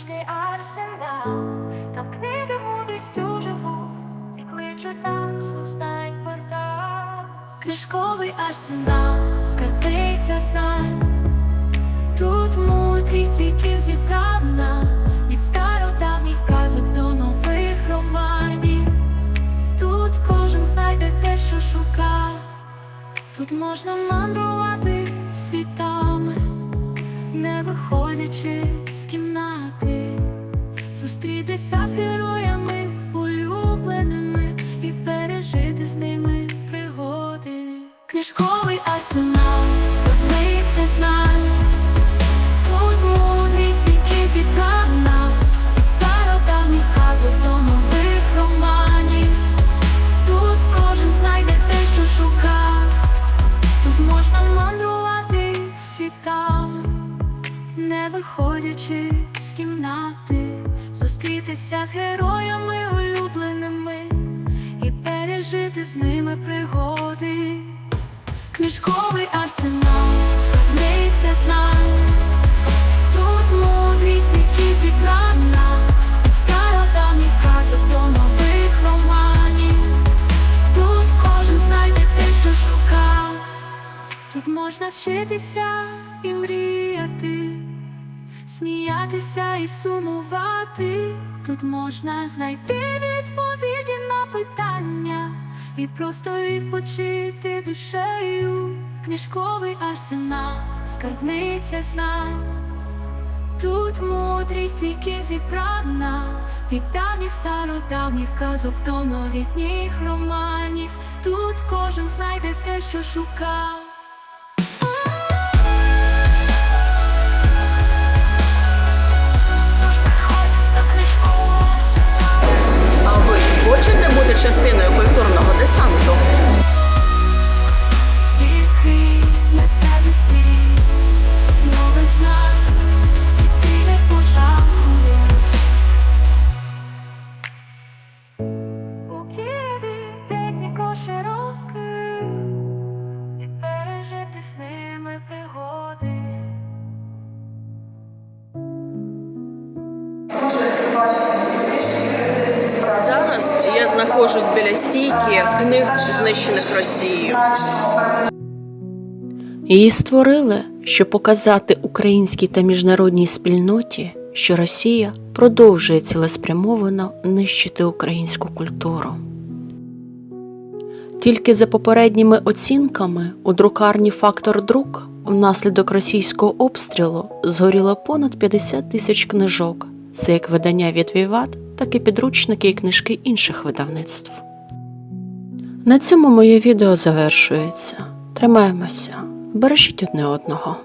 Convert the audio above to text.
музичний арсенал, там книги мудрістю живуть і кличуть нас останній портал. Книжковий арсенал, скатиться, знань. Тут мудрість віків зібрана від стародавніх казок до нових романів. Тут кожен знайде те, що шукає, тут можна мандрувати світами, не виходячи зустрітися з героями улюбленими і пережити з ними пригоди. Книжковий арсенал, скарбниця знань. Тут мудрість віків зібрана від стародавніх казок романів. Тут кожен знайде те, що шукав. Тут можна мандрувати світами, не виходячи з кімнати, зустрітися з героями улюбленими і пережити з ними пригоди. Книжковий арсенал, скарбниця знань. Тут мудрість віків зібрана від стародавніх казок до нових романів. Тут кожен знайде те, що шукав. Тут можна вчитися і мріяти, сміятися і сумувати. Тут можна знайти відповіді на питання і просто відпочити душею. Книжковий арсенал, скарбниця знань. Тут мудрість віків зібрана від давніх стародавніх казок до новітніх романів. Тут кожен знайде те, що шукав. Я знаходжусь біля стійки книг, знищених Росією. Її створили, щоб показати українській та міжнародній спільноті, що Росія продовжує цілеспрямовано нищити українську культуру. Тільки за попередніми оцінками у друкарні Фактор Друк внаслідок російського обстрілу згоріло понад 50 тисяч книжок. Це як видання від Віват, так і підручники і книжки інших видавництв. На цьому моє відео завершується. Тримаємося, бережіть одне одного.